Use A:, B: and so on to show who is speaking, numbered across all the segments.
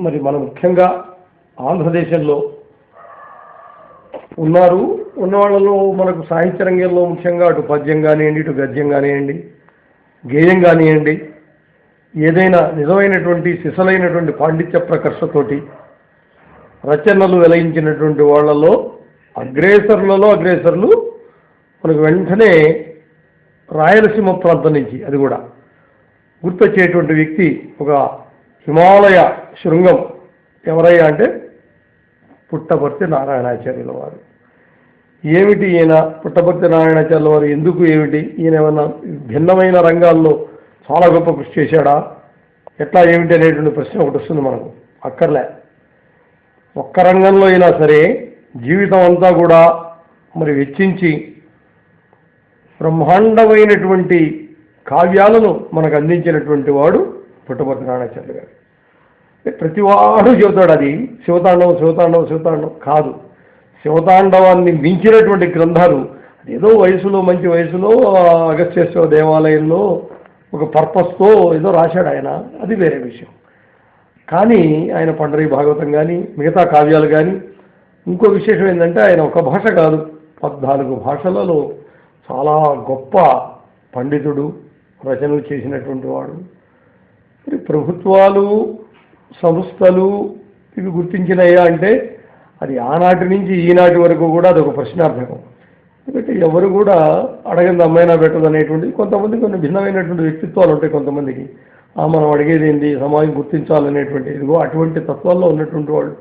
A: మరి మన ముఖ్యంగా ఆంధ్రదేశంలో ఉన్నారు. ఉన్నవాళ్ళలో మనకు సాహిత్య రంగంలో ముఖ్యంగా అటు పద్యం కానివ్వండి ఇటు గద్యం కానివ్వండి గేయం కానివ్వండి ఏదైనా నిజమైనటువంటి సిసలైనటువంటి పాండిత్య ప్రకర్షతోటి రచనలు వెలయించినటువంటి వాళ్ళలో అగ్రేసరులలో అగ్రేసర్లు మనకు వెంటనే రాయలసీమ ప్రాంతం నుంచి అది కూడా గుర్తొచ్చేటువంటి వ్యక్తి ఒక హిమాలయ శృంగం ఎవరయ్యా అంటే పుట్టపర్తి నారాయణాచార్యుల వారు. ఏమిటి ఈయన పుట్టపర్తి నారాయణాచార్యుల వారు? ఎందుకు ఏమిటి? ఈయన ఏమన్నా భిన్నమైన రంగాల్లో చాలా గొప్ప కృషి చేశాడా? ఎట్లా ఏమిటి అనేటువంటి ప్రశ్న ఒకటి వస్తుంది మనకు. అక్కర్లే. ఒక్క రంగంలో అయినా సరే జీవితం అంతా కూడా మరి వెచ్చించి బ్రహ్మాండమైనటువంటి కావ్యాలను మనకు అందించినటువంటి వాడు పుట్టపర్తి నారాయణాచార్య గారు. ప్రతివాడు చెబుతాడు అది. శివతాండవం శివతాండవం శివతాండవం కాదు. శివతాండవాన్ని మించినటువంటి గ్రంథాలు ఏదో వయసులో మంచి వయసులో అగస్త్యేశ్వర దేవాలయంలో ఒక పర్పస్తో ఏదో రాశాడు ఆయన. అది వేరే విషయం. కానీ ఆయన పండరి భాగవతం కానీ మిగతా కావ్యాలు కానీ ఇంకో విశేషం ఏంటంటే ఆయన ఒక భాష కాదు. పద్నాలుగు భాషలలో చాలా గొప్ప పండితుడు రచనలు చేసినటువంటి వాడు. ప్రభుత్వాలు సంస్థలు ఇవి గుర్తించినాయా అంటే అది ఆనాటి నుంచి ఈనాటి వరకు కూడా అదొక ప్రశ్నార్థకం. ఎందుకంటే ఎవరు కూడా అడగంది అమ్మైనా పెట్టదు అనేటువంటి కొంతమంది కొన్ని భిన్నమైనటువంటి వ్యక్తిత్వాలు ఉంటాయి కొంతమందికి. ఆ మనం అడిగేది ఏంటి సమాజం గుర్తించాలనేటువంటి ఇదిగో అటువంటి తత్వాల్లో ఉన్నటువంటి వాళ్ళు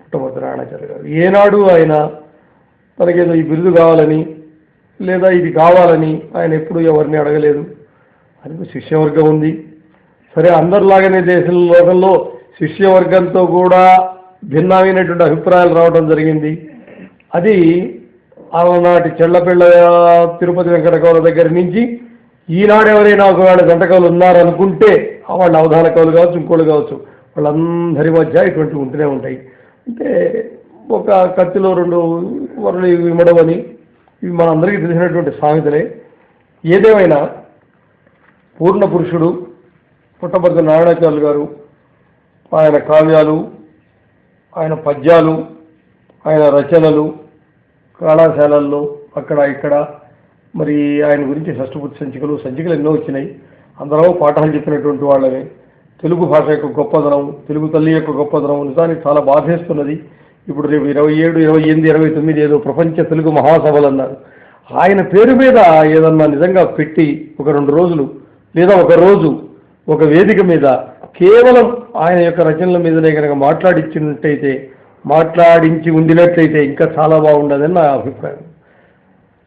A: పుట్టభద్ర గారు. ఏనాడు ఆయన తనకేదో ఈ బిరుదు కావాలని లేదా ఇది కావాలని ఆయన ఎప్పుడు ఎవరిని అడగలేదు. అది శిష్యవర్గం ఉంది. సరే అందరిలాగానే దేశం లోకంలో శిష్యవర్గంతో కూడా భిన్నమైనటువంటి అభిప్రాయాలు రావడం జరిగింది. అది ఆనాటి చెల్లపిళ్ళ తిరుపతి వెంకటకవుల దగ్గర నుంచి ఈనాడు ఎవరైనా ఒకవేళ వెంటకవులు ఉన్నారనుకుంటే వాళ్ళ అవధాన కవులు కావచ్చు ఇంకోళ్ళు కావచ్చు వాళ్ళందరి మధ్య ఇటువంటివి ఉంటూనే ఉంటాయి. అంటే ఒక కత్తిలో రెండు వరలు ఇవి అని ఇవి మనందరికీ తెలిసినటువంటి సామెతలే. ఏదేమైనా పూర్ణ పురుషుడు పుట్టపర్తి నారాయణాచార్యులు గారు ఆయన కావ్యాలు ఆయన పద్యాలు ఆయన రచనలు కళాశాలల్లో అక్కడ ఇక్కడ మరి ఆయన గురించి షష్ఠపుత్ర సంచికలు సంచికలు ఎన్నో వచ్చినాయి. అందరూ పాఠాలు చెప్పినటువంటి వాళ్ళని. తెలుగు భాష యొక్క గొప్పదనం తెలుగు తల్లి యొక్క గొప్పదనం నిజానికి చాలా బాధేస్తున్నది. ఇప్పుడు రేపు ఇరవై ఏడు ఇరవై ఎనిమిది ఇరవై తొమ్మిది ఏదో ప్రపంచ తెలుగు మహాసభలు అన్నారు. ఆయన పేరు మీద ఏదన్నా నిజంగా పెట్టి ఒక రెండు రోజులు లేదా ఒక రోజు ఒక వేదిక మీద కేవలం ఆయన యొక్క రచనల మీదనే కనుక మాట్లాడించినట్టయితే మాట్లాడించి ఉండినట్లయితే ఇంకా చాలా బాగుండదని నా అభిప్రాయం.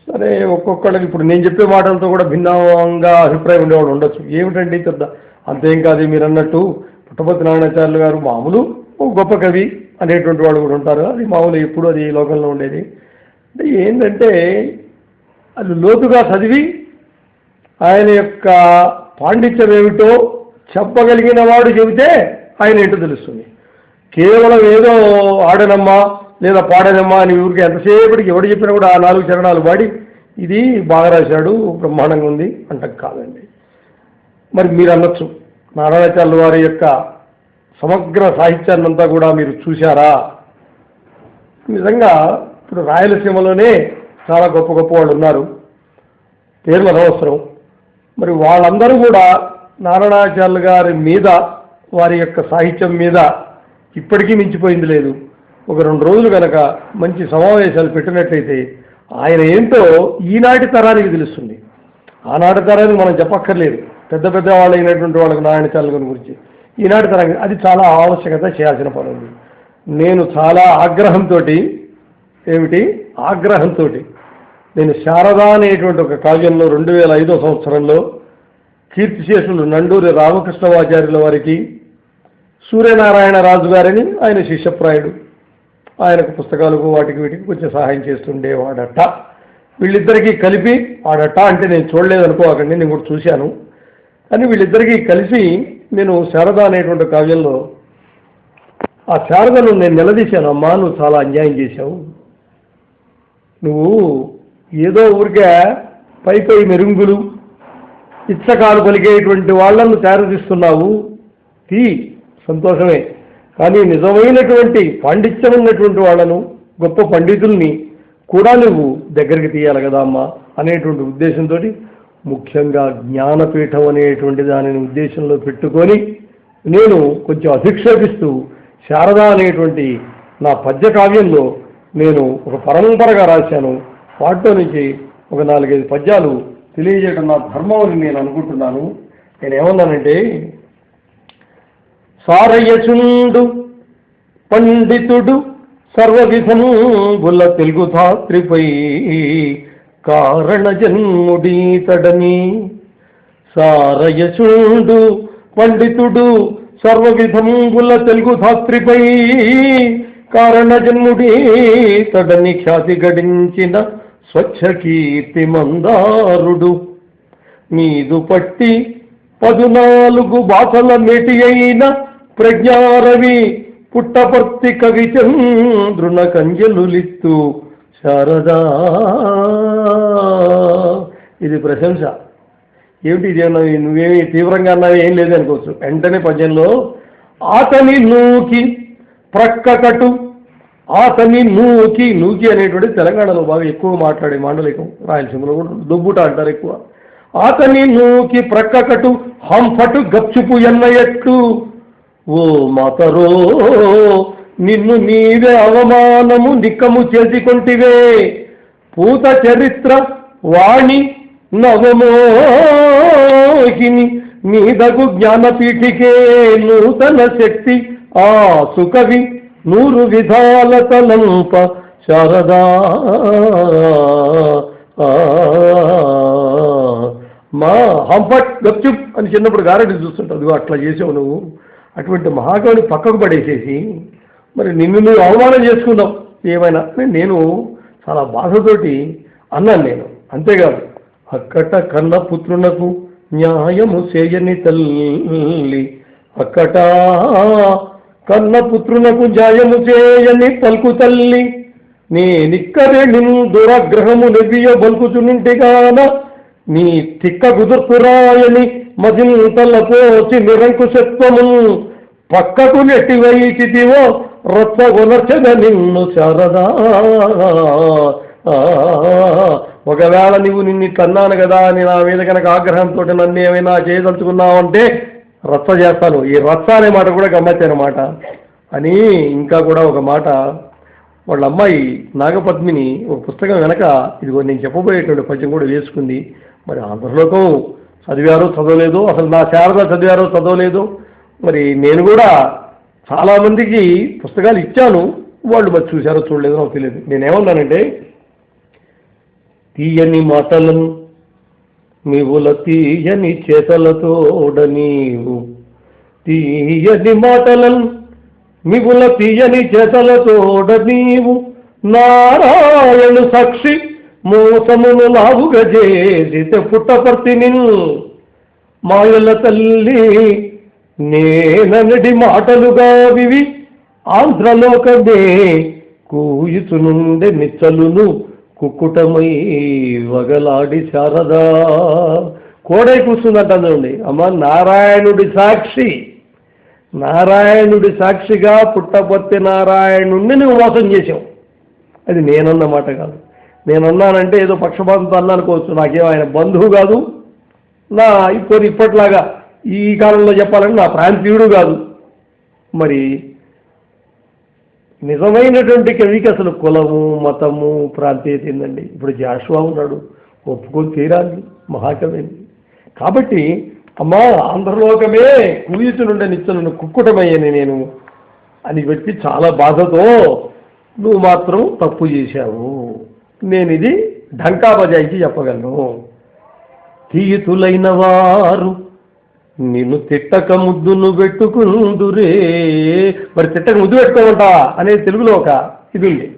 A: సరే ఒక్కొక్కళ్ళకి ఇప్పుడు నేను చెప్పే మాటలతో కూడా భిన్నంగా అభిప్రాయం ఉండేవాడు ఉండొచ్చు. ఏమిటండి పెద్ద అంతేం కాదు మీరు అన్నట్టు పుట్టపతి నారాయణాచార్యులు గారు మామూలు ఒక గొప్ప కవి అనేటువంటి వాళ్ళు కూడా ఉంటారు. అది మామూలు ఎప్పుడు అది ఈ లోకంలో ఉండేది. అంటే ఏంటంటే అది లోతుగా చదివి ఆయన యొక్క పాండిత్యం ఏమిటో చెప్పగలిగిన వాడు చెబితే ఆయన ఏంటో తెలుస్తుంది. కేవలం ఏదో ఆడనమ్మా లేదా పాడనమ్మా అని ఊరికి ఎంతసేపటికి ఎవడు చెప్పినా కూడా ఆ నాలుగు చరణాలు పాడి ఇది బాగా రాశాడు బ్రహ్మాండంగా ఉంది అంట కాదండి. మరి మీరు అనొచ్చు నారాయణాచార్యుల వారి యొక్క సమగ్ర సాహిత్యాన్ని అంతా కూడా మీరు చూశారా? నిజంగా ఇప్పుడు రాయలసీమలోనే చాలా గొప్ప గొప్ప వాళ్ళు ఉన్నారు. పేర్లు అనవసరం. మరి వాళ్ళందరూ కూడా నారాయణాచార్యులు గారి మీద వారి యొక్క సాహిత్యం మీద ఇప్పటికీ మించిపోయింది లేదు. ఒక రెండు రోజులు కనుక మంచి సమావేశాలు పెట్టినట్లయితే ఆయన ఏంటో ఈనాటి తరానికి తెలుస్తుంది. ఆనాటి తరానికి మనం చెప్పక్కర్లేదు. పెద్ద పెద్ద వాళ్ళు అయినటువంటి వాళ్ళకి నారాయణాచార్యుల గారి గురించి. ఈనాటి తరానికి అది చాలా ఆవశ్యకత చేయాల్సిన పని ఉంది. నేను చాలా ఆగ్రహంతో ఏమిటి? ఆగ్రహంతో నేను శారద అనేటువంటి ఒక కావ్యంలో రెండు వేల ఐదో సంవత్సరంలో కీర్తిశేషులు నండూరి రామకృష్ణవాచార్యుల వారికి సూర్యనారాయణ రాజు గారని ఆయన శిష్యప్రాయుడు. ఆయనకు పుస్తకాలకు వాటికి వీటికి కొంచెం సహాయం చేస్తుండేవాడట. వీళ్ళిద్దరికీ కలిపి వాడట అంటే నేను చూడలేదు అనుకోకండి నేను కూడా చూశాను. కానీ వీళ్ళిద్దరికీ కలిసి నేను శారద అనేటువంటి కావ్యంలో ఆ శారదను నేను నిలదీశాను. అమ్మా నువ్వు చాలా అన్యాయం చేశావు. నువ్వు ఏదో ఊరికే పై పై మెరుగులు ఇచ్చకాలు పలికేటువంటి వాళ్ళను తయారుదిస్తున్నావు తీ సంతోషమే. కానీ నిజమైనటువంటి పాండిత్యం ఉన్నటువంటి వాళ్ళను గొప్ప పండితుల్ని కూడా నువ్వు దగ్గరికి తీయాలి కదా అమ్మా అనేటువంటి ఉద్దేశంతో ముఖ్యంగా జ్ఞానపీఠం అనేటువంటి దానిని ఉద్దేశంలో పెట్టుకొని నేను కొంచెం అధిక్షేపిస్తూ శారద అనేటువంటి నా పద్య కావ్యంలో నేను ఒక పరంపరగా రాశాను. వాటిలో నుంచి ఒక నాలుగైదు పద్యాలు తెలియజేయడం నా ధర్మం అని నేను అనుకుంటున్నాను. నేను ఏమన్నానంటే సారయచుండు పండితుడు సర్వవిధముల తెలుగు ధాత్రిపై కారణ జన్ముడీతడని. సారయచుండు పండితుడు సర్వవిధంబుల తెలుగు ధాత్రిపై కారణ జన్ముడీతడని ఖ్యాతి గడించిన స్వచ్ఛకీర్తి మందారుడు మీదు పట్టి పదునాలుగు బాసల మెటి అయిన ప్రజ్ఞారవి పుట్టపర్తి కవి చంద్రున కంజలులిత్తు. శారదా! ఇది ప్రశంస. ఏమిటి ఇది నువ్వేమి తీవ్రంగా అన్నావు? ఏం లేదనుకోవచ్చు. వెంటనే పద్యంలో ఆతని నూకి ప్రక్కకటు ఆతని నూకి నూకి అనేటువంటి తెలంగాణలో బాగా ఎక్కువ మాట్లాడే మాండలికం రాయలసీమలో కూడా దుబ్బుట అంటారు ఎక్కువ. ఆతని నూకి ప్రక్కకటు హంఫటు గప్చుపు ఎన్నయట్టు. ఓ మాతరో నిన్ను నీవే అవమానము నిక్కము చేసుకొంటివే. పూత చరిత్ర వాణి నవమోహిని నీదగు జ్ఞానపీఠికే నూతన శక్తి ఆ సుకవి నూరు విధాల తలంప శారదా. మా హంపట్ గప్చుప్ అని చిన్నప్పుడు గారెడ్డి చూస్తుంటావు అట్లా చేసావు నువ్వు. అటువంటి మహాకవిని పక్కకు పడేసేసి మరి నిన్ను నువ్వు అవమానం చేసుకున్నావు ఏమైనా. నేను చాలా బాధతోటి అన్నాను నేను. అంతేకాదు అక్కట కన్న పుత్రునకు న్యాయము చేయని తల్లి అక్కట కన్న పుత్రునకు న్యాయము చేయని పలుకు తల్లి నేనిక్కడే నిన్ను దురగ్రహము నెవ్వియ బలుకుచునుంటిగాన నీ తిక్క కుదుర్తురాయని మదింతలపోచి నిరంకుశత్వము పక్కకు నెట్టి రొత్తగొనర్చద నిన్ను శారదా. ఒకవేళ నువ్వు నిన్ను కన్నాను కదా అని నా మీద కనుక ఆగ్రహంతో నన్ను ఏమైనా చేయదలుచుకున్నావంటే రచ్చ చేస్తాను. ఈ రచ్చ అనే మాట కూడా గమ్మత్తనమాట అని ఇంకా కూడా ఒక మాట వాళ్ళ అమ్మాయి నాగపద్మిని ఒక పుస్తకం వెనక ఇదిగో నేను చెప్పబోయేటువంటి పద్యం కూడా వేసుకుంది. మరి ఆంధ్రలోకం చదివారో చదవలేదో అసలు నా శారద చదివారో చదవలేదో మరి నేను కూడా చాలామందికి పుస్తకాలు ఇచ్చాను. వాళ్ళు మరి చూశారో చూడలేదో నాకు తెలియదు. నేనేమన్నానంటే తీయని మాటలను నీవుల తీయని చేతలతోడ నీవు తీయని మాటలను మిగుల తీయని చేతలతోడ నీవు నారాయణు సాక్షి మోసమును లావుగా పుట్టపర్తి నిన్ను మాయల తల్లి నేననడి మాటలుగా వివి ఆంధ్రలోకమే కూయుచునుండే నిచ్చలును కుక్కుటమై వగలాడి శారదా. కోడై కూర్చుందంట చూడండి అమ్మ నారాయణుడి సాక్షి. నారాయణుడి సాక్షిగా పుట్టపర్తి నారాయణుడిని నువ్వు మోసం చేసావు అది నేనన్న మాట కాదు. నేనన్నానంటే ఏదో పక్షపాతంతో అన్నానుకోవచ్చు. నాకేం ఆయన బంధువు కాదు. నా ఇప్పుడు ఇప్పట్లాగా ఈ కాలంలో చెప్పాలంటే నా ప్రాంతీయుడు కాదు. మరి నిజమైనటువంటి కవికి అసలు కులము మతము ప్రాంతీయత ఏందండి? ఇప్పుడు జాషువా ఉన్నాడు ఒప్పుకొని తీరాలి మహాకవి. కాబట్టి అమ్మా ఆంధ్రలోకమే కూయుచునుండే నిత్యను కుక్కుటమయ్యని నేను అని వచ్చి చాలా బాధతో నువ్వు మాత్రం తప్పు చేశావు. నేను ఇది ఢంకా బజాయికి చెప్పగలను. తీయుతులైన వారు నిన్ను తిట్టక ముద్దును పెట్టుకుందురే. మరి తిట్టక ముద్దు పెట్టుకోమంటా అనేది తెలుగులో ఒక ఇది ఉంది.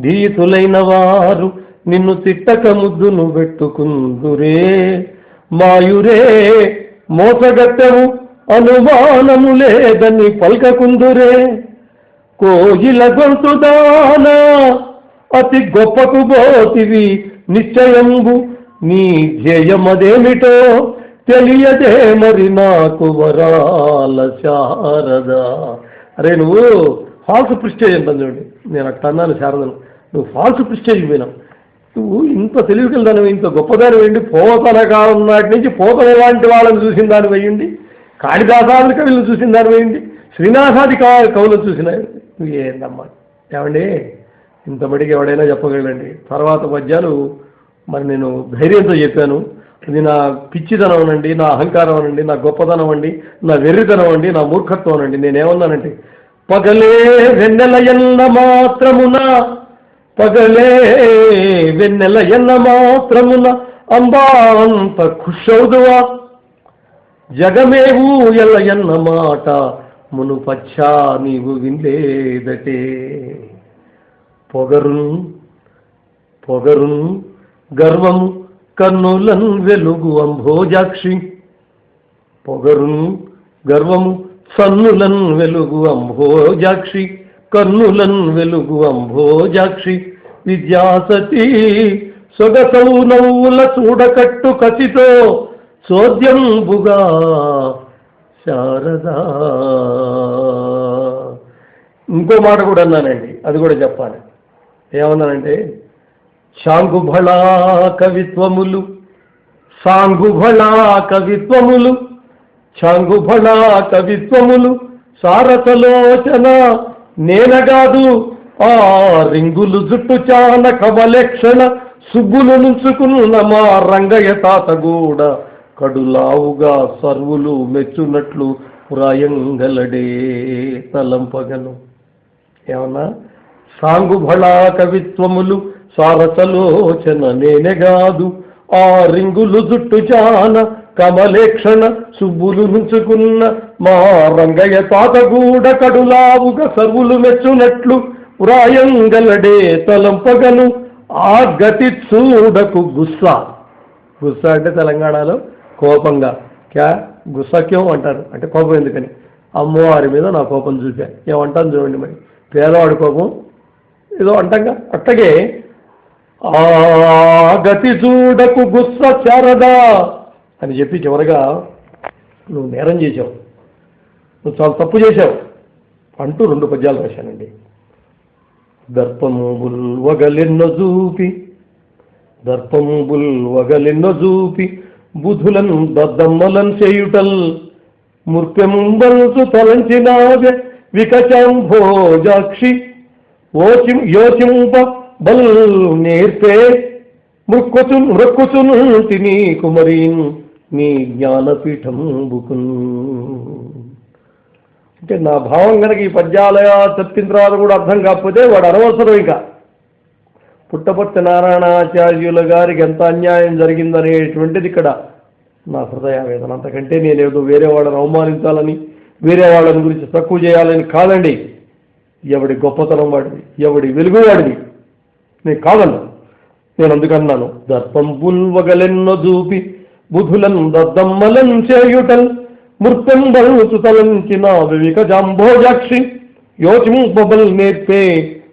A: ధీతులైన వారు నిన్ను తిట్టక ముద్దును పెట్టుకుందురే. మాయురే మోసగట్టము అనుమానము లేదని పల్కకుందురే. కోయిల గొంతుదానా అతి గొప్పకు బోతివి నిశ్చయంబు నీ ధ్యేయమదేమిటో తెలియదే మరి నాకు వరాల శారద. అరే నువ్వు ఫాల్స్ ప్రిస్టేజ్ అంటాను చూడండి నేను అట్లా అన్నాను శారదను. నువ్వు ఫాల్స్ ప్రిస్టేజ్ పోయినావు నువ్వు ఇంత తెలివికలదాని ఇంత గొప్పదాని వేయండి పోతన కాలం నాటి నుంచి పోతన లాంటి వాళ్ళని చూసిన దాని వేయండి కాళిదాసాది కవులను చూసిన దాని వేయండి శ్రీనాథాది కా కవులను చూసిన నువ్వు ఏందమ్మా? ఏమండి? ఇంత మడికి ఎవడైనా చెప్పగలండి తర్వాత పద్యాలు మరి నేను ధైర్యంతో చెప్పాను. ఇది నా పిచ్చిదనం అనండి నా అహంకారం అనండి నా గొప్పదనం అండి నా వెర్రితనం అండి నా మూర్ఖత్వం అనండి నేనేమన్నానంటే పగలే వెన్నెల ఎన్న మాత్రమున పగలే వెన్నెల ఎన్న మాత్రమున అంబా అంత ఖుషౌదువా జగమేవు ఎల్ల ఎన్న మాట మునుపచ్చా నీవు వినలేదటే. పొగరును పొగరును గర్వము కన్నులన్ వెలుగు అంభోజాక్షి పొగరును గర్వము సన్నులన్ వెలుగు అంభోజాక్షి కన్నులన్ వెలుగు అంభోజాక్షి విద్యాసతి సొగసౌ నవ్వుల చూడకట్టు కసితో చోద్యంబుగా శారదా. ఇంకో మాట కూడా అన్నానండి అది కూడా చెప్పాలి. ఏమన్నానంటే శాంగుభళా కవిత్వములు సాంగుభళా కవిత్వములు చాంగుభళా కవిత్వములు సారసలోచన నేనగాదు. ఆ రింగులు జుట్టు చాన కవలక్షణ సుబ్బులు నుంచుకున్న మా రంగయ్య తాత కూడా కడులావుగా సర్వులు మెచ్చునట్లు ప్రాయంగలడే తలంపగను ఏమన్నా? సాంగుభళా కవిత్వములు సారసలోచన నేనెగాదు ఆ రింగులు జుట్టు చాన కమలేక్షణ సుబ్బులు నుంచుకున్న మా రంగయ్య తాత గూడ కడులావుగా సర్వులు మెచ్చునట్లు వ్రాయంగలడే తలంపగను. ఆ గతి చూడకు గుస్సా. గుస్సా అంటే తెలంగాణలో కోపంగా. క్యా? గుస్సాక్యం అంటారు. అంటే కోపం ఎందుకని? అమ్మవారి మీద నా కోపం చూపా. ఏమంటాను చూడండి మరి. పేదవాడి కోపం? ఏదో అంటంగా. అట్టగే ఆ గతి చూడకు గుస్స చారదా అని చెప్పి చివరగా నువ్వు నేరం చేశావు. నువ్వు చాలా తప్పు చేశావు. అంటూ రెండు పద్యాలు రాశానండి. దర్పముబుల్ వగలెన్నో చూపి దర్పముబుల్ వగలిన్న చూపి బుధులను దద్దమ్మలను చేయుటల్ ముర్పెంబల్సు వికచం భోజాక్షి ఓచిం యోచింప బల్ నేర్పే మృక్కుచు మృక్కుచును తిని కుమరీన్ నీ జ్ఞానపీఠం బుకున్ అంటే నా భావం కనుక ఈ పద్యాలయ తప్పిన తర్వాత కూడా అర్థం కాకపోతే వాడు అనవసరం ఇక. పుట్టపర్తి నారాయణాచార్యుల గారికి ఎంత అన్యాయం జరిగిందనేటువంటిది ఇక్కడ నా హృదయ వేదన. అంతకంటే నేనేదో వేరే వాళ్ళని అవమానించాలని వేరే వాళ్ళని గురించి తక్కువ చేయాలని కాదండి. ఎవడి గొప్పతనం వాడిది ఎవడి వెలుగు నీకు నేను కాదన్నా నేను అందుకన్నాను. దర్పం బుల్వగలెన్నో దూపి బుధులన్ దద్దమ్మలన్ చేయుటల్ మృత్యం బలుచు తలంచిన వివిక జాంభోజాక్షి యోచింపబల్ నేర్పే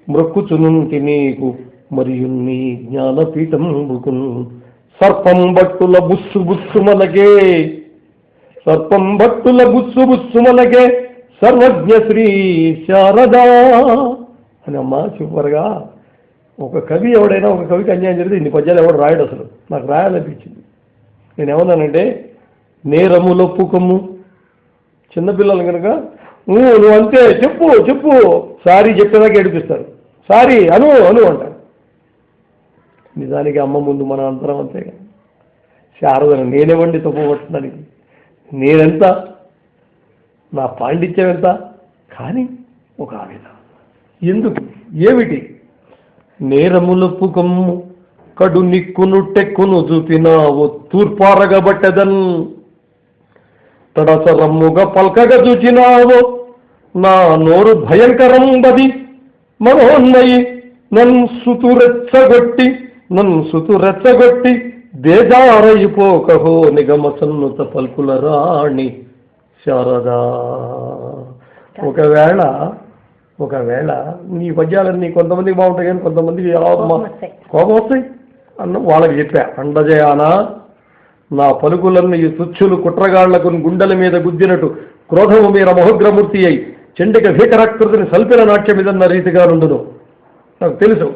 A: మృక్కుచునుంటి నీకు మరియు నీ జ్ఞానపీఠం బుకున్ సర్పం భట్టుల బుస్సు బుస్సుమలగే సర్పం భట్టుల బుస్సు బుస్సు మనగే సర్వజ్ఞ శ్రీ శారదా. అని అమ్మా చివరిగా ఒక కవి ఎవడైనా ఒక కవికి అన్యాయం జరిగితే ఇన్ని పద్యాలు ఎవడు రాయడు అసలు. నాకు రాయాలనిపించింది. నేను ఏమన్నానంటే నేరములొప్పుకము చిన్నపిల్లలు కనుక నువ్వు అంతే చెప్పు చెప్పు. సారీ చెప్పేదాకా ఏడిపిస్తారు. సారీ అను అను అంటారు. నిజానికి అమ్మ ముందు మన అంతరం అంతే కదా. శారదను నేనేవండి తప్పు పట్టడానికి నేనెంత? నా పాండిత్యం ఎంత? కానీ ఒక ఆవేదన. ఎందుకు? ఏమిటి? నేరములొప్పుకమ్ము కడు నిక్కును టెక్కును చూపినావు తూర్పారగబట్టెదన్. తడసరమ్ముగా పల్కగా చూచినావు నా నోరు భయంకరం బది మనోన్నయి నన్ను సుతు రెచ్చగొట్టి నన్ను సుతు రెచ్చగొట్టి బేజారైపోకహో నిగమ సన్నుత పల్కుల రాణి శారదా. ఒకవేళ ఒకవేళ నీ పద్యాలన్నీ కొంతమందికి బాగుంటాయి కానీ కొంతమందికి ఎలా కోపం వస్తాయి. అన్న వాళ్ళకి చెప్పా అండజయానా నా పలుకులన్నీ ఈ తుచ్చులు కుట్రగాళ్ళకు గుండెల మీద గుద్దినట్టు క్రోధము మీద మహోగ్రమూర్తి అయి చండిక భీకరాకృతిని సల్పిన నాట్యమిదన్న రీతిగా నుండును. నాకు తెలుసు.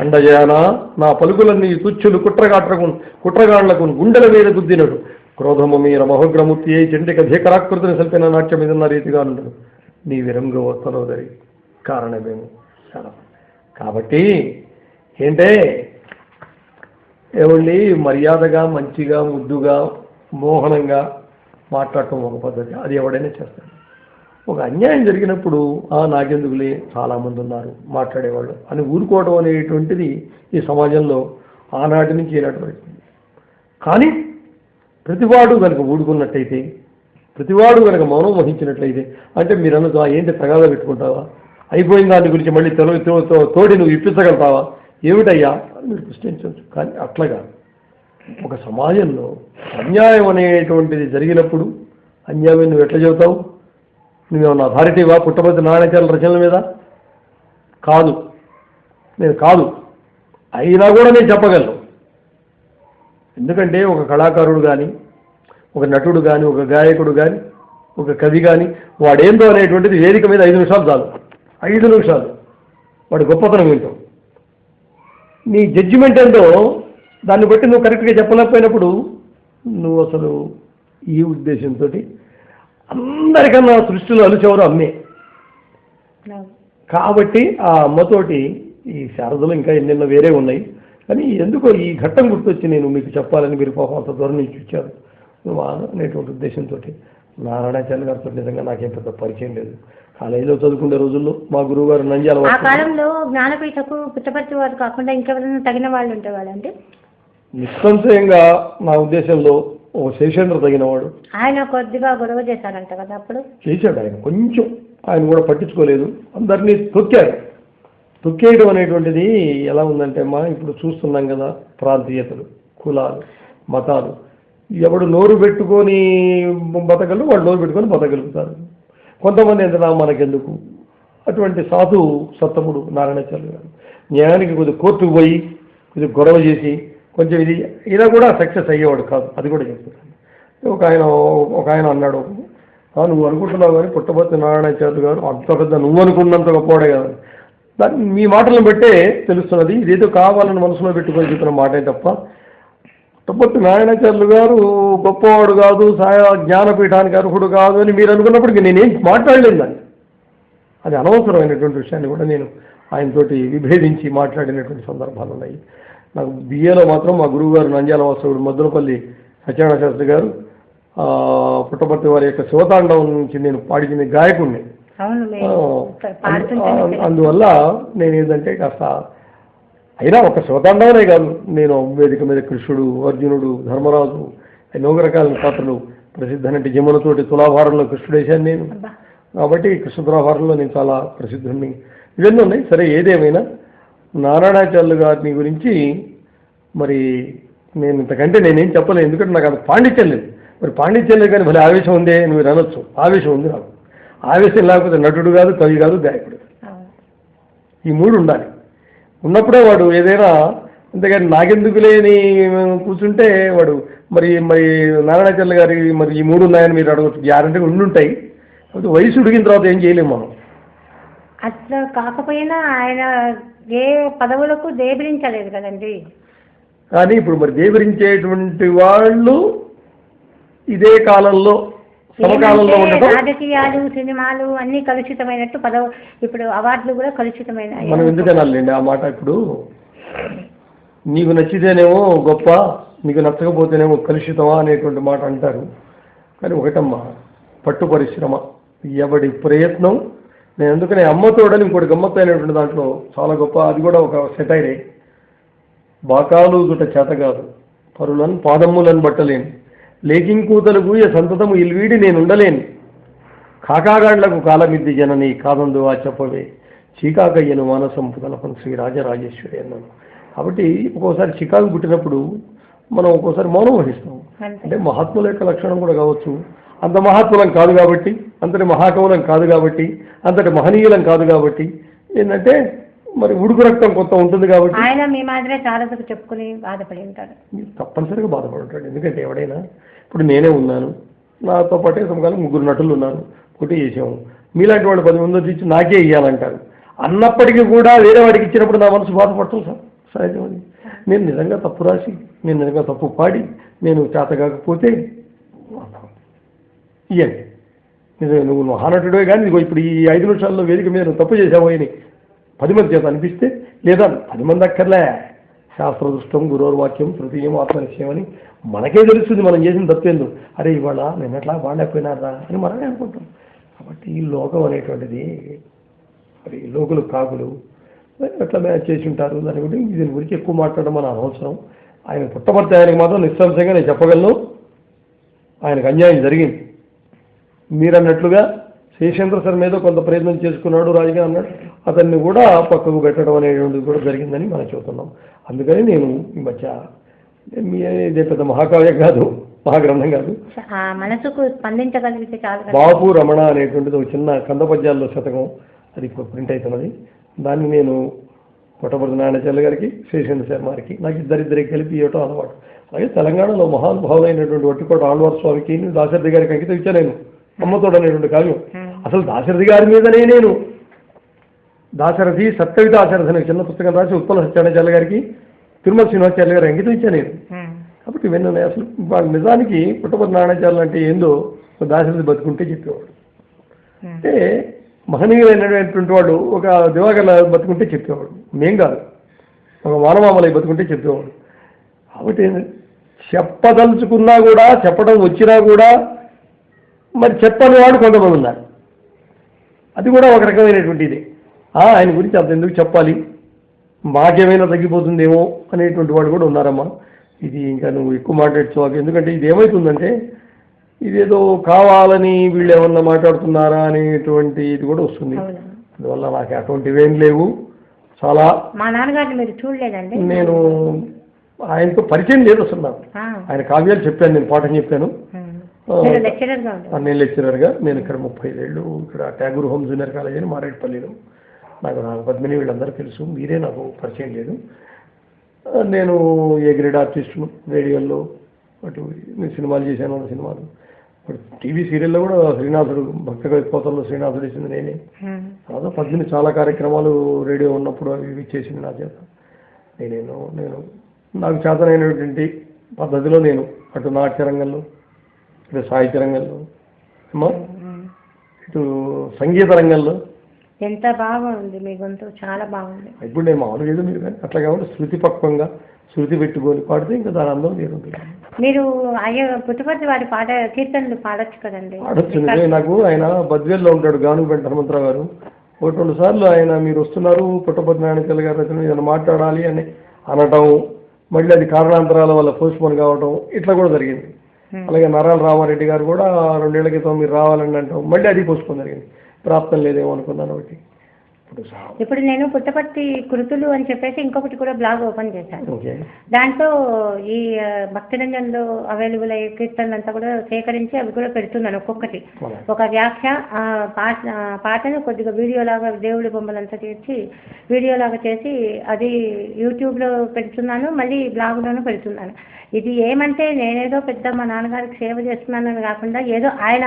A: అండజాన నా పలుకులన్నీ తుచ్చులు కుట్రగాట్రకు కుట్రగాళ్ళకు గుండెల మీద గుద్దినడు క్రోధము మీర మహోగ్రమూర్తి అయి చండిక భీకరాకృతిని సల్పిన నాట్యమిదన్న రీతిగా నుండును. నీ విరంగ తనోదరి కారణమేమి? సెలవు కాబట్టి ఏంటే ఏమండి మర్యాదగా మంచిగా ముద్దుగా మోహనంగా మాట్లాడటం ఒక పద్ధతి. అది ఎవడైనా చేస్తాడు. ఒక అన్యాయం జరిగినప్పుడు ఆ నాకెందుకులే చాలామంది ఉన్నారు మాట్లాడేవాళ్ళు అని ఊరుకోవడం అనేటువంటిది ఈ సమాజంలో ఆనాటి నుంచి ఈనాటి వరకు. కానీ ప్రతివాడు కనుక ఊడుకున్నట్టయితే ప్రతివాడు కనుక మౌనం వహించినట్లయితే అంటే మీరు అన్నది ఏంటి తగాదా పెట్టుకుంటావా? అయిపోయిన దాని గురించి మళ్ళీ తెల తో- తో- తోడి నువ్వు ఇప్పించగలుగుతావా? ఏమిటయ్యా? అని మీరు ప్రశ్నించవచ్చు కానీ అట్లాగా ఒక సమాజంలో అన్యాయం అనేటువంటిది జరిగినప్పుడు అన్యాయం నువ్వు ఎట్లా చెబుతావు? నువ్వేమన్నా అథారిటీవా పుట్టపతి నాణ్యతల రచనల మీద? కాదు. నేను కాదు. అయినా కూడా నేను చెప్పగలను. ఎందుకంటే ఒక కళాకారుడు కానీ ఒక నటుడు కానీ ఒక గాయకుడు కానీ ఒక కవి కానీ వాడేందో అనేటువంటిది వేదిక మీద ఐదు నిమిషాలు చాలు. ఐదు నిమిషాలు. వాడి గొప్పతనం ఏంటో. నీ జడ్జిమెంట్ ఏంటో దాన్ని బట్టి నువ్వు కరెక్ట్గా చెప్పలేకపోయినప్పుడు నువ్వు అసలు ఈ ఉద్దేశంతో అందరికన్నా సృష్టిలో అలుచెవరు అమ్మే. కాబట్టి ఆ అమ్మతోటి ఈ శారదలు ఇంకా ఎన్నెన్నో వేరే ఉన్నాయి. కానీ ఎందుకో ఈ ఘట్టం గుర్తొచ్చి నేను మీకు చెప్పాలని మీరు పాపం అంత దూరం నుంచి ఇచ్చారు నువ్వు అనేటువంటి ఉద్దేశంతో నారాయణాచార్య గారితో నిజంగా నాకేం పెద్ద పరిచయం లేదు. కాలేజీలో చదువుకునే రోజుల్లో మా గురువు గారు నంద్యాల
B: ఆ కాలంలో జ్ఞానపీఠకు పుట్టపర్తి వారు కాకుండా ఇంకెవరైనా తగిన వాళ్ళు ఉండేవాళ్ళండి
A: నిస్సంశయంగా నా ఉద్దేశంలో ఓ శేషేంద్ర తగినవాడు.
B: ఆయన కొద్దిగా గొడవ చేశారంట కదా అప్పుడు?
A: చేశాడు ఆయన కొంచెం. ఆయన కూడా పట్టించుకోలేదు. అందరినీ తొక్కాడు. తొక్కేయడం అనేటువంటిది ఎలా ఉందంటే అమ్మా ఇప్పుడు చూస్తున్నాం కదా ప్రాంతీయతలు కులాలు మతాలు. ఎవడు నోరు పెట్టుకొని బతకలు వాడు నోరు పెట్టుకొని బతకగలుగుతారు కొంతమంది ఎంత మనకెందుకు? అటువంటి సాధు సత్తముడు నారాయణాచార్య గారు. న్యాయానికి కొద్దిగా కోర్టుకు పోయి కొద్దిగా గొడవ చేసి కొంచెం ఇది ఇలా కూడా సక్సెస్ అయ్యేవాడు కాదు అది కూడా చెప్తున్నాను. ఒక ఆయన ఒక ఆయన అన్నాడు నువ్వు అనుకుంటున్నావు కానీ పుట్టపర్తి నారాయణాచార్య గారు అంత పెద్ద నువ్వు అనుకున్నంత గొప్పవాడే కదా. దాన్ని మీ మాటలను బట్టే తెలుస్తున్నది ఇదేదో కావాలని మనసులో పెట్టుకొని చెప్పిన మాటే తప్ప పుట్టపర్తి నారాయణాచార్యులు గారు గొప్పవాడు కాదు సాయ జ్ఞానపీఠానికి అర్హుడు కాదు అని మీరు అనుకున్నప్పటికీ నేనేం మాట్లాడలేదు దాన్ని అది అనవసరమైనటువంటి విషయాన్ని కూడా నేను ఆయనతోటి విభేదించి మాట్లాడినటువంటి సందర్భాలు ఉన్నాయి నాకు బిఏలో మాత్రం మా గురువు గారు నంద్యాల వాసవుడు మద్దులపల్లి సత్యనారాయణ శాస్త్రి గారు పుట్టపర్తి వారి యొక్క శివతాండవం నుంచి నేను పాడించిన గాయకుడిని. అందువల్ల నేను ఏంటంటే కాస్త అయినా ఒక శివతాండవనే కాదు. నేను వేదిక మీద కృష్ణుడు అర్జునుడు ధర్మరాజు ఎన్నో రకాల పాత్రలు ప్రసిద్ధ నటి జమునతోటి తులాభారంలో కృష్ణుడు వేశాను నేను. కాబట్టి కృష్ణ తులాభారంలో నేను చాలా ప్రసిద్ధుడిని. ఇవన్నీ ఉన్నాయి. సరే ఏదేమైనా? నారాయణాచార్యులు గారిని గురించి మరి నేను ఇంతకంటే నేనేం చెప్పలేను. ఎందుకంటే నాకు అది పాండిత్యం లేదు. మరి పాండిత్యం లేదు కానీ భలే ఆవేశం ఉందే నువ్వు మీరు అనొచ్చు. ఆవేశం ఉంది నాకు. ఆవేశం లేకపోతే నటుడు కాదు కవి కాదు గాయకుడు. ఈ మూడు ఉండాలి. ఉన్నప్పుడే వాడు ఏదైనా అంతేగాని నాకెందుకు లేని కూర్చుంటే వాడు మరి మరి నారాయణాచార్య గారి మరి ఈ మూడు ఉన్నాయని మీరు అడగచ్చు. గ్యారంటీగా ఉండుంటాయి కాకపోతే వయసు ఉడిగిన తర్వాత ఏం చేయలేము మనం.
B: అట్లా కాకపోయినా ఆయన ఏ పదవులకు దేబిరించలేదు కదండి.
A: కానీ ఇప్పుడు మరి దేవరించేటువంటి వాళ్ళు ఇదే కాలంలో సమకాలంలో
B: ఏమంటే
A: ఉండటం
B: రాజకీయాలు సినిమాలు అన్ని కలుషితమైనట్టు పదవు ఇప్పుడు అవార్డులు కూడా కలుషితమైన
A: మనం ఎందుకనాలండి ఆ మాట ఇప్పుడు? నీకు నచ్చితేనేమో గొప్ప నీకు నచ్చకపోతేనేమో కలుషితమా అనేటువంటి మాట అంటారు. కానీ ఒకటమ్మా పట్టు పరిశ్రమ. ఎవడి ప్రయత్నం? నేను ఎందుకని అమ్మతోడని ఇంకోటి గమ్మత్తు అయినటువంటి దాంట్లో చాలా గొప్ప అది కూడా ఒక సెటైరే. బాకాలు దుట చేత కాదు. పరులను పాదమ్ములను బట్టలేను. లేకింకూతలు గూయ సంతతము ఇల్వీడి నేను ఉండలేను. కాకాగాండ్లకు కాలమిద్ది జనని కాదందు ఆ చెప్పవే. చీకాకయ్యను మానసం పుతలపన్ శ్రీ రాజరాజేశ్వరి అన్నాను. కాబట్టి ఒక్కోసారి చికాకు పుట్టినప్పుడు మనం ఒక్కోసారి మౌనం వహిస్తాం. అంటే మహాత్ముల యొక్క లక్షణం కూడా కావచ్చు. అంత మహాత్ములం కాదు కాబట్టి అంతటి మహాకవులం కాదు కాబట్టి అంతటి మహనీయులం కాదు కాబట్టి ఏంటంటే మరి ఉడుకు రక్తం కొంత ఉంటుంది కాబట్టి
B: ఆయన మీ మాదిరే శారదకు చెప్పుకుని బాధపడి ఉంటారు
A: తప్పనిసరిగా బాధపడుంటాడు ఎందుకంటే ఎవడైనా ఇప్పుడు నేనే ఉన్నాను నాతో పాటే సమకాలం ముగ్గురు నటులు ఉన్నారు పోటీ చేసాము మీలాంటి వాళ్ళు పది మంది వచ్చి ఇచ్చి నాకే ఇవ్వాలంటారు అన్నప్పటికీ కూడా వేరే వాడికి ఇచ్చినప్పుడు నా మనసు బాధపడుతుంది సార్. సహజం అది నేను నిజంగా తప్పు రాసి నేను నిజంగా తప్పు పాడి నేను చేత కాకపోతే ఇయ్యండి. నిజమే నువ్వు మహానటుడే కానీ ఇప్పుడు ఈ ఐదు నిమిషాల్లో వేదిక మీద తప్పు చేసావు అని పది మంది చేత అనిపిస్తే లేదా పది మంది అక్కర్లే శాస్త్రదృష్టం గురోర్వాక్యం తృతీయం ఆత్మనిశ్చయం అని మనకే తెలుస్తుంది మనం చేసిన తప్పేందు. అరే ఇవాళ నిన్నట్లా బాగాలేకపోయినారా అని మనమే అనుకుంటాం. కాబట్టి ఈ లోకం అనేటువంటిది మరి లోకులు కాకులు ఎట్లా మ్యాచ్ చేసి ఉంటారు? దాని గురించి దీని గురించి ఎక్కువ మాట్లాడడం మన అనవసరం. ఆయన పుట్టపర్తి ఆయనకు మాత్రం నిస్సంశయంగా నేను చెప్పగలను. ఆయనకు అన్యాయం జరిగింది. మీరన్నట్లుగా శేషేంద్ర సార్ మీద కొంత ప్రయత్నం చేసుకున్నాడు రాజుగా అన్నాడు. అతన్ని కూడా పక్కకు పెట్టడం అనేటువంటిది కూడా జరిగిందని మనం చూస్తున్నాం అందుకని నేను ఈ మధ్య మీ ఇదే పెద్ద మహాకావ్యం కాదు మహాగ్రంథం కాదు.
B: మనసుకు స్పందించగలిగితే చాలు
A: బాపు రమణ అనేటువంటిది ఒక చిన్న కంద పద్యాల్లో శతకం అది ఇప్పుడు ప్రింట్ అవుతున్నది దాన్ని నేను పుట్టపర్తి నారాయణచల్ల గారికి శేషేంద్ర శర్మారికి నాకు ఇద్దరిద్దరికి కలిపి ఇవ్వటం అలవాటు. అలాగే తెలంగాణలో మహానుభావులైనటువంటి ఒట్టికోట ఆళ్వార్ స్వామికి దాశరథి గారికి అంకితం ఇచ్చాను నేను. అమ్మతోడు అనేటువంటి కావ్యం. అసలు దాశరథి గారి మీదనే నేను దాశరథి సత్యవి దాశరథి అనే చిన్న పుస్తకం రాసి ఉత్పల సత్యానాచార్య గారికి తిరుమల శ్రీనివాచార్య గారు అంకితం ఇచ్చాను నేను. కాబట్టి ఇవన్నీ ఉన్నాయి. అసలు వాళ్ళ నిజానికి పుట్టపతి నాణ్యాచార్యులు అంటే ఏందో దాశరథి బతుకుంటే చెప్పేవాడు. అంటే మహనీయులైనటువంటి వాడు ఒక దివాకర్ల బతుకుంటే చెప్పేవాడు. మేం కాదు. ఒక మానవామలై బతుకుంటే చెప్పేవాడు. కాబట్టి చెప్పదలుచుకున్నా కూడా చెప్పడం వచ్చినా కూడా మరి చెప్పని వాడు కొంతమంది ఉన్నారు. అది కూడా ఒక రకమైనటువంటి ఇది ఆ, ఆయన గురించి అంత ఎందుకు చెప్పాలి? మాకేమైనా తగ్గిపోతుందేమో అనేటువంటి వాడు కూడా ఉన్నారమ్మా. ఇది ఇంకా నువ్వు ఎక్కువ మాట్లాడుకోవాలి ఎందుకంటే ఇది ఏమవుతుందంటే ఇదేదో కావాలని వీళ్ళు ఏమన్నా మాట్లాడుతున్నారా అనేటువంటి ఇది కూడా వస్తుంది. అందువల్ల నాకు అటువంటివి ఏం లేవు. చాలా
B: మా నాన్నగారిని మీరు చూడలేదండి?
A: నేను ఆయనతో పరిచయం లేదు అసలు నాకు. ఆయన కావ్యాలు చెప్పాను నేను పాఠం చెప్పాను. నేను లెక్చరర్గా. నేను ఇక్కడ ముప్పై ఏళ్ళు ఇక్కడ ట్యాగూర్ హోమ్ జూనియర్ కాలేజ్ అని మారేడుపల్లిలో. నాకు నాకు పద్మిని వీళ్ళందరూ తెలుసు. మీరే నాకు పరిచయం లేదు. నేను ఏ గ్రేడ్ ఆర్టిస్టును రేడియోలో అటు నేను సినిమాలు చేశాను సినిమాలు. ఇప్పుడు టీవీ సీరియల్లో కూడా శ్రీనాథుడు భక్త పోతల్లో శ్రీనాథుడు ఇచ్చింది నేనే. తర్వాత పద్మిని చాలా కార్యక్రమాలు రేడియో ఉన్నప్పుడు అవి ఇవి చేసింది నా చేత. నేనేను నేను నాకు చేతనైనటువంటి పద్ధతిలో నేను అటు నాట్య రంగంలో ఇటు సాహిత్య రంగంలో. ఇటు సంగీత రంగంలో
B: ఎంత బాగుంది మీ గొంతు చాలా బాగుంది.
A: ఇప్పుడు నేను మామూలుగా ఏదో మీరు కానీ అట్లా కాబట్టి శృతి పక్వంగా శృతి పెట్టుకొని పాడితే ఇంకా దాని అందం వేరుంటుంది.
B: మీరు అయ్యో పుట్టుపర్తి వారి పాట కీర్తనలు పాడొచ్చు కదండి.
A: నిజమే నాకు ఆయన బద్వేల్లో ఉంటాడు గానుగంట హనుమంతరావు గారు. ఒకటి రెండు సార్లు ఆయన మీరు వస్తున్నారు పుట్టపతి నారాయణ గారు రచన ఏదైనా మాట్లాడాలి అని అనటం మళ్ళీ అది కారణాంతరాల వల్ల పోస్ట్ పోన్ కావటం ఇట్లా కూడా జరిగింది. అలాగే నరాల రామారెడ్డి గారు కూడా రెండేళ్ళ క్రితం మీరు రావాలని అంటాం మళ్ళీ అది పోస్ట్ పోన్ జరిగింది. ప్రాప్తం లేదేమో అనుకున్నాను ఒకటి. ఇప్పుడు
B: నేను పుట్టపర్తి కృతులు అని చెప్పేసి ఇంకొకటి కూడా బ్లాగ్ ఓపెన్ చేశాను. దాంట్లో ఈ ఆ, భక్తి రంజన్లో అవైలబుల్ అయ్యే కీర్తనలు అంతా కూడా సేకరించి అవి కూడా పెడుతున్నాను ఒక్కొక్కటి. ఒక వ్యాఖ్య పాట పాటను కొద్దిగా వీడియోలాగా దేవుడి బొమ్మలంతా చేసి వీడియోలాగా చేసి అది యూట్యూబ్లో పెడుతున్నాను మళ్ళీ బ్లాగ్లోనూ పెడుతున్నాను. ఇది ఏమంటే నేనేదో పెద్ద మా నాన్నగారికి సేవ చేస్తున్నానని కాకుండా ఏదో ఆయన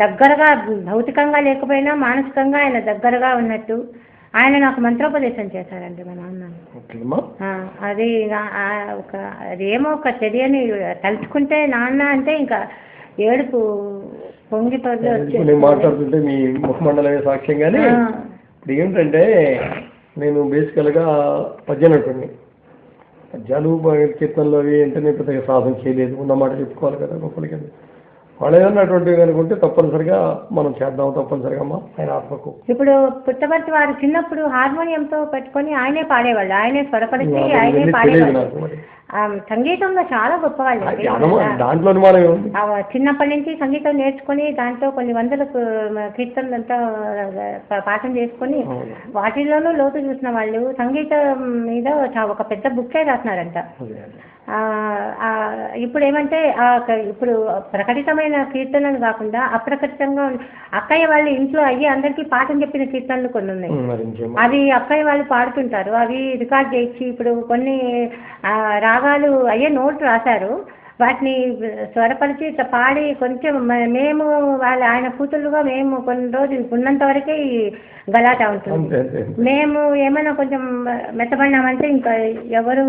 B: దగ్గరగా భౌతికంగా లేకపోయినా మానసికంగా ఆయన దగ్గరగా ఉన్నట్టు ఆయన నాకు మంత్రోపదేశం చేశారండి మా నాన్న. అది ఒక అదేమో ఒక తెలియని తలుచుకుంటే నాన్న అంటే ఇంకా ఏడుపు పొంగి
A: మాట్లాడుతుంటే మీ ముఖమండలమే సాక్ష్యంగానే ఇప్పుడు ఏంటంటే నేను బేసికల్గా పద్యాలు బ- కీర్తనలు అవి అంటే నేను పెద్దగా సాధన చేయలేదు. ఉన్నమాట చెప్పుకోవాలి కదా గొప్పలకి వాళ్ళు ఏదన్నా అటువంటివి అనుకుంటే తప్పనిసరిగా మనం చేద్దాం తప్పనిసరిగా అమ్మా ఆయన ఆత్మకు.
B: ఇప్పుడు పుట్టపర్తి వారు చిన్నప్పుడు హార్మోనియంతో పెట్టుకొని ఆయనే పాడేవాళ్ళు ఆయనే స్వరపరిచి ఆయనే పాడేవాళ్ళు. సంగీతంలో చాలా గొప్పవాళ్ళు
A: దాంట్లో
B: చిన్నప్పటి నుంచి సంగీతం నేర్చుకొని దాంట్లో కొన్ని వందల కీర్తనలు అంతా ప- పాఠం చేసుకొని. వాటిల్లోనూ లోతు చూసిన వాళ్ళు సంగీతం మీద ఒక పెద్ద బుక్కే రాసినారంట. ఇప్పుడు ఏమంటే ఇప్పుడు ప్రకటితమైన కీర్తనలు కాకుండా అప్రకటితంగా అక్కయ్య వాళ్ళు ఇంట్లో అయ్యి అందరికీ పాఠం చెప్పిన కీర్తనలు కొన్ని ఉన్నాయి. అవి అక్కయ్య వాళ్ళు పాడుతుంటారు. అవి రికార్డ్ చేయించి ఇప్పుడు కొన్ని ఆ, రాగాలు అయ్యే నోట్ రాశారు. వాటిని స్వరపరిచి ఇట్లా పాడి కొంచెం మేము వాళ్ళ ఆయన కూతుళ్ళుగా మేము కొన్ని రోజులు ఉన్నంత వరకే ఈ గలాట ఉంటుంది మేము ఏమైనా కొంచెం మెత్తబడినామంటే ఇంకా ఎవరు